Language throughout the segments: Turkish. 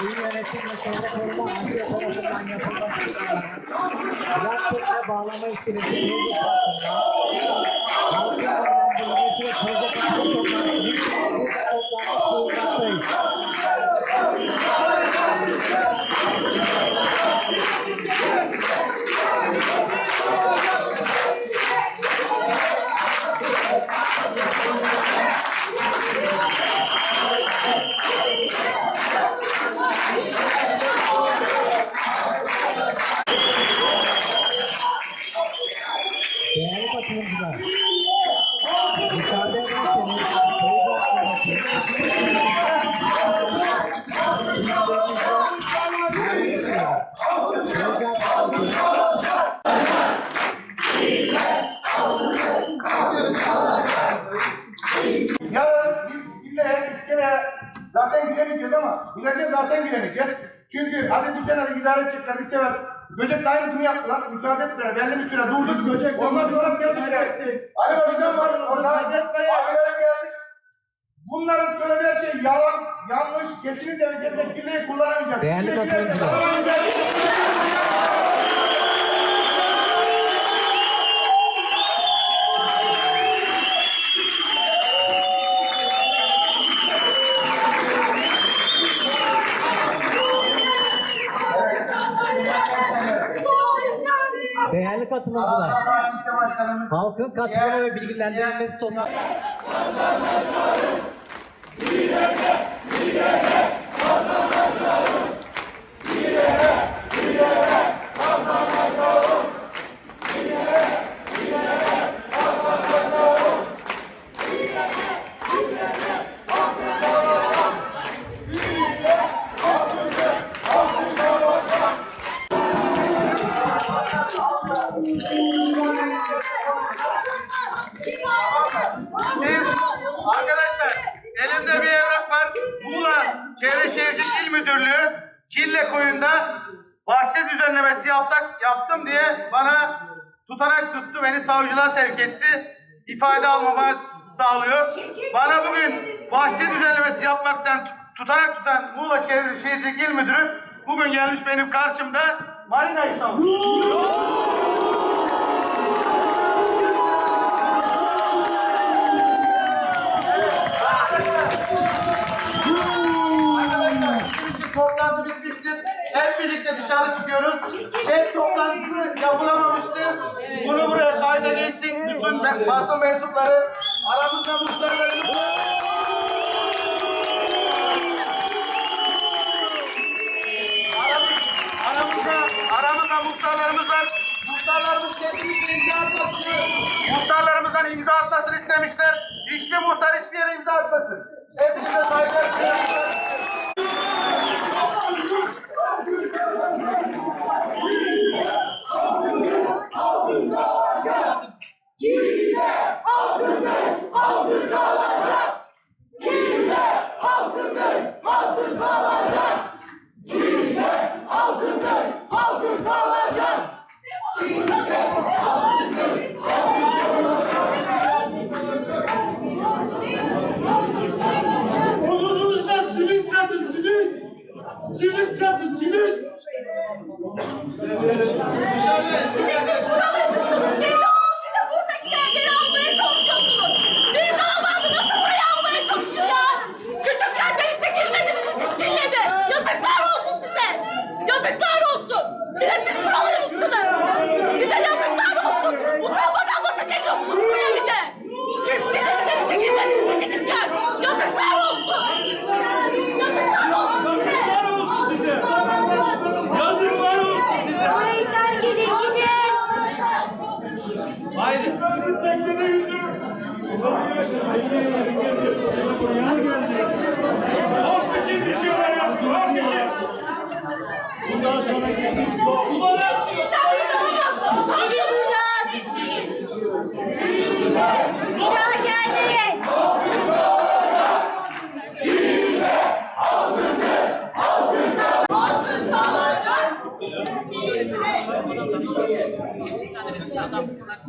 İl Yönetim ve Çevre Koruma Adliye tarafından yapılmak üzere Yaptıkla bağlama istilesi mevcut hakkında halkın ve proje viraja zaten giremeyeceğiz. Çünkü sene de idare edecekler bir sefer Göcek de aynısını yaptılar. Müsaade ettiler. Belli bir süre durduk. Göcek Ondan sonra geldiler. Ali Başkan var orada. Abilerim gelmiş. Bunların söylediği şey yalan, yanlış, kesinlikle ve kesinlikle kullanamayacağız. Değerli katılımcılar. Katılımı ve bilgilendirilmesi toplantı Kille Koyun'da bahçe düzenlemesi yaptık, yaptım diye bana tutanak tuttu. Beni savcılığa sevk etti. İfade almama sağlıyor. Bana bugün bahçe düzenlemesi yapmaktan tut- tutanak tutan Muğla Çevre Şehircilik İl Müdürü bugün gelmiş benim karşımda Marina'yı savunuyor. Basın mensupları aramızda muhtarlarımız Aramız- Aramızda, aramızda muhtarlarımız var. Muhtarlarımız kesinlikle imza atmasını, muhtarlarımızdan imza atmasını istemişler. İşte muhtar hiçbir yere imza atmasın. Hepinize saygılar.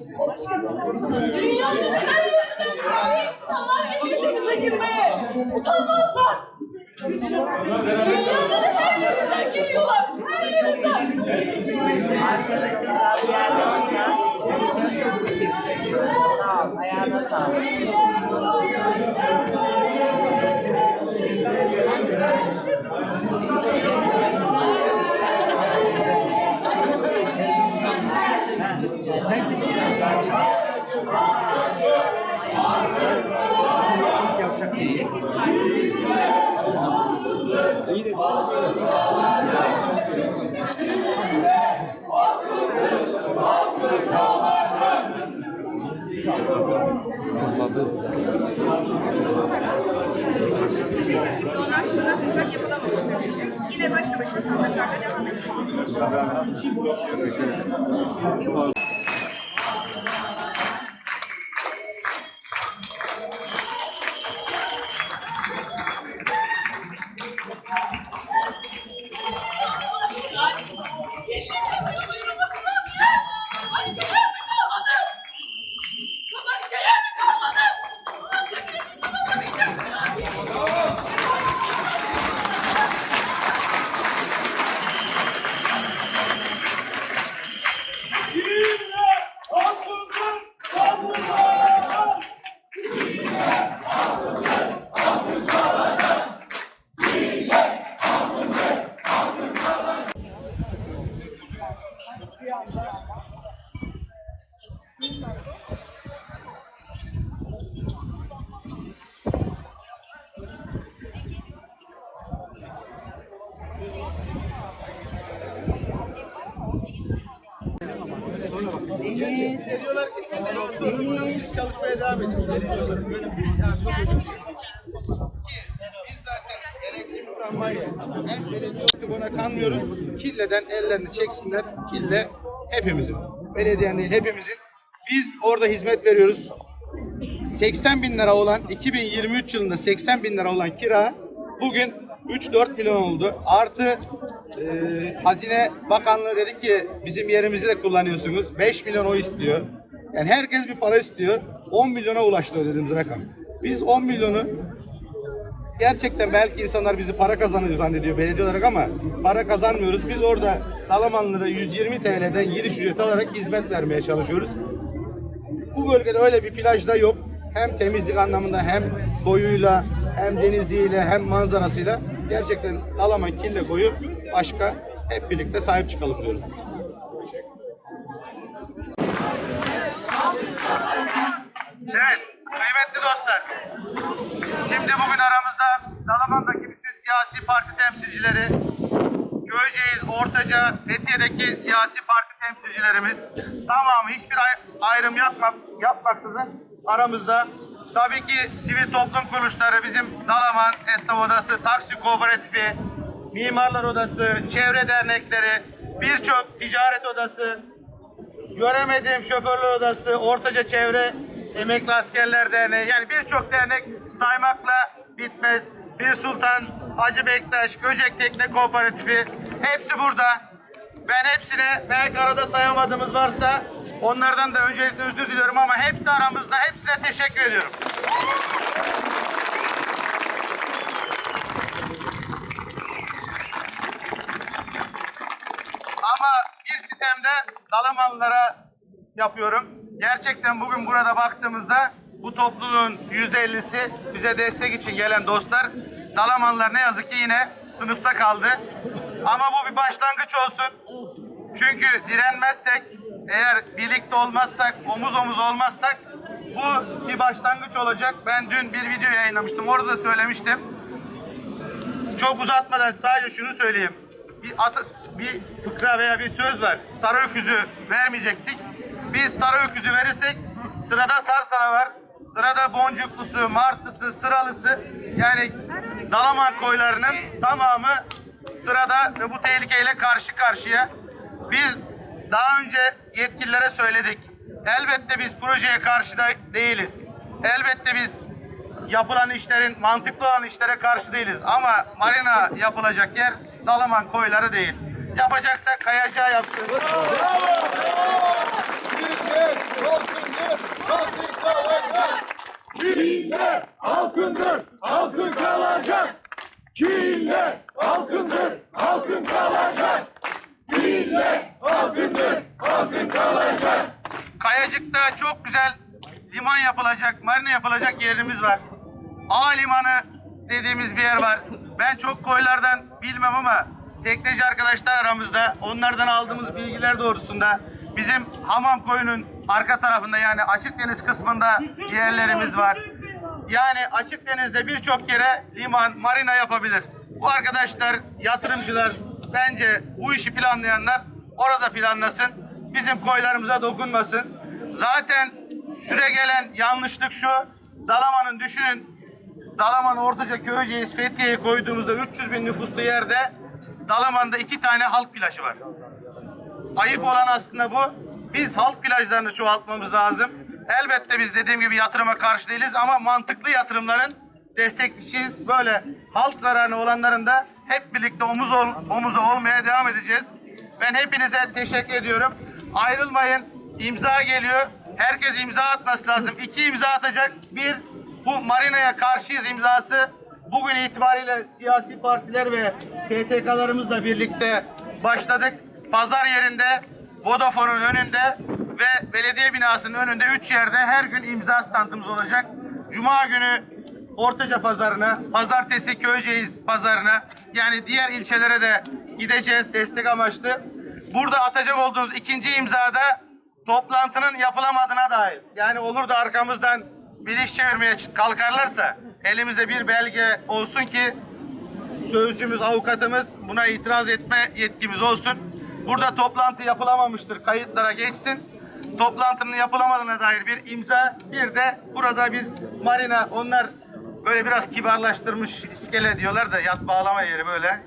Obrigado. Ondan sonra uçak yapılamamış denilecek. Yine başka başka sandıklarla devam edecek. Başka yer mi kalmadı? Başka yer mi kalmadı? Bize diyorlar ki siz de yok sorun. Siz çalışmaya devam edin. Ya bu çocuk ki biz zaten gerekli müsammayı hem belediye ona kanmıyoruz. Killeden ellerini çeksinler. Kille hepimizin. Belediyenin değil hepimizin. Biz orada hizmet veriyoruz. 80 bin lira olan 2023 yılında 80 bin lira olan kira bugün 3-4 milyon oldu. Artı e, Hazine Bakanlığı dedi ki bizim yerimizi de kullanıyorsunuz. 5 milyon o istiyor. Yani herkes bir para istiyor. 10 milyona ulaştı ödediğimiz rakam. Biz 10 milyonu gerçekten belki insanlar bizi para kazanıyor zannediyor belediye olarak ama para kazanmıyoruz. Biz orada Dalamanlı'da 120 TL'den giriş ücreti alarak hizmet vermeye çalışıyoruz. Bu bölgede öyle bir plaj da yok. Hem temizlik anlamında hem koyuyla hem deniziyle hem manzarasıyla gerçekten Dalaman Kille Koyu başka hep birlikte sahip çıkalım diyoruz. Evet, kıymetli dostlar. Şimdi bugün aramızda Dalaman'daki bütün siyasi parti temsilcileri, Köyceğiz, Ortaca, Fethiye'deki siyasi parti temsilcilerimiz tamamı hiçbir ay- ayrım yapma, yapmaksızın aramızda. Tabii ki sivil toplum kuruluşları bizim Dalaman Esnaf Odası, Taksi Kooperatifi, Mimarlar Odası, çevre dernekleri, birçok ticaret odası, Göremedim Şoförler Odası, Ortaca Çevre Emekli Askerler Derneği yani birçok dernek saymakla bitmez. Bir Sultan, Hacı Bektaş, Göcek Tekne Kooperatifi hepsi burada. Ben hepsine belki arada sayamadığımız varsa onlardan da öncelikle özür diliyorum ama hepsi aramızda. Hepsine teşekkür ediyorum. Ama bir sitemde Dalamanlılara yapıyorum. Gerçekten bugün burada baktığımızda bu topluluğun yüzde ellisi bize destek için gelen dostlar. Dalamanlılar ne yazık ki yine sınıfta kaldı. Ama bu bir başlangıç olsun. Çünkü direnmezsek, eğer birlikte olmazsak, omuz omuz olmazsak bu bir başlangıç olacak. Ben dün bir video yayınlamıştım. Orada da söylemiştim. Çok uzatmadan sadece şunu söyleyeyim. Bir, ata, bir fıkra veya bir söz var. Sarı öküzü vermeyecektik. Biz sarı öküzü verirsek sırada sarsana var. Sırada boncuklusu, martlısı, sıralısı yani Dalaman koylarının tamamı sırada ve bu tehlikeyle karşı karşıya. Biz daha önce yetkililere söyledik. Elbette biz projeye karşı da değiliz. Elbette biz yapılan işlerin mantıklı olan işlere karşı değiliz. Ama marina yapılacak yer Dalaman koyları değil. Yapacaksak kayacağı yapsın. Bravo! Çinle halkındır, halkın kalacak. Çinle halkındır, halkın kalacak. Çinle halkındır, halkın kalacak. Kayacık'ta çok güzel liman yapılacak, marina yapılacak yerimiz var. A limanı dediğimiz bir yer var. Ben çok koylardan bilmem ama tekneci arkadaşlar aramızda onlardan aldığımız bilgiler doğrusunda bizim Hamam koyunun arka tarafında yani açık deniz kısmında yerlerimiz var. Yani açık denizde birçok yere liman, marina yapabilir. Bu arkadaşlar, yatırımcılar, bence bu işi planlayanlar orada planlasın. Bizim koylarımıza dokunmasın. Zaten süre gelen yanlışlık şu. Dalaman'ın düşünün Dalaman, Ortaca, Köyceğiz, Fethiye'yi koyduğumuzda 300 bin nüfuslu yerde Dalaman'da iki tane halk plajı var. Ayıp olan aslında bu. Biz halk plajlarını çoğaltmamız lazım. Elbette biz dediğim gibi yatırıma karşı değiliz ama mantıklı yatırımların destekçisiyiz. Böyle halk zararına olanların da hep birlikte omuz ol, omuza olmaya devam edeceğiz. Ben hepinize teşekkür ediyorum. Ayrılmayın. İmza geliyor. Herkes imza atması lazım. İki imza atacak. Bir, bu marinaya karşıyız imzası. Bugün itibariyle siyasi partiler ve STK'larımızla birlikte başladık. Pazar yerinde, Vodafone'un önünde ve belediye binasının önünde üç yerde her gün imza standımız olacak. Cuma günü Ortaca pazarına, pazartesi Köyceğiz pazarına yani diğer ilçelere de gideceğiz destek amaçlı. Burada atacak olduğunuz ikinci imzada toplantının yapılamadığına dair. Yani olur da arkamızdan bir iş çevirmeye kalkarlarsa elimizde bir belge olsun ki sözcümüz, avukatımız buna itiraz etme yetkimiz olsun. Burada toplantı yapılamamıştır, kayıtlara geçsin. Toplantının yapılamadığına dair bir imza, bir de burada biz marina, onlar böyle biraz kibarlaştırmış iskele diyorlar da yat bağlama yeri böyle.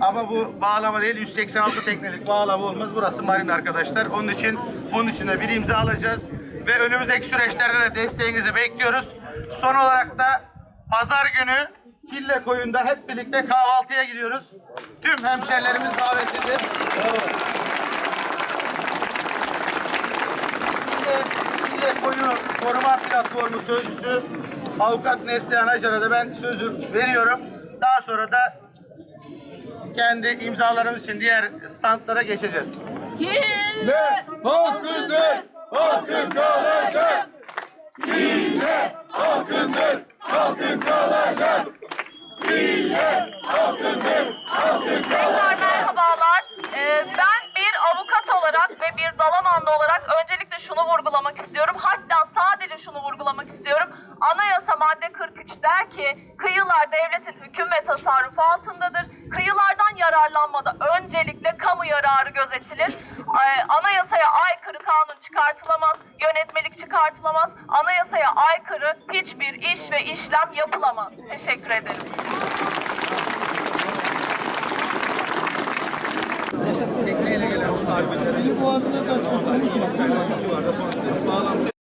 Ama bu bağlama değil, 186 teknelik bağlama olmaz. Burası marina arkadaşlar. Onun için bunun için de bir imza alacağız. Ve önümüzdeki süreçlerde de desteğinizi bekliyoruz. Son olarak da pazar günü Kille Koyun'da hep birlikte kahvaltıya gidiyoruz. Tüm hemşerilerimiz davetlidir. Kille, Kille Koyu Koruma Platformu Sözcüsü Avukat Neslihan Acar'a da ben sözü veriyorum. Daha sonra da kendi imzalarımız için diğer standlara geçeceğiz. Ne halkındır, halkın kalacak. Millet halkındır, halkın kalacak. Millet halkındır, halkın Tekrar merhabalar. Ee, ben bir avukat olarak ve bir Dalamanlı olarak öncelikle şunu vurgulamak istiyorum. Hatta sadece şunu vurgulamak istiyorum. Anayasa madde 43 der ki kıyılar devletin hüküm ve tasarrufu altındadır. Kıyılardan yararlanmada öncelikle kamu yararı gözetilir. Ee, anayasaya kanun çıkartılamaz, yönetmelik çıkartılamaz. Anayasaya aykırı hiçbir iş ve işlem yapılamaz. Teşekkür ederim. Tekneyle gelen oyuncu var da sonuçta bağlantı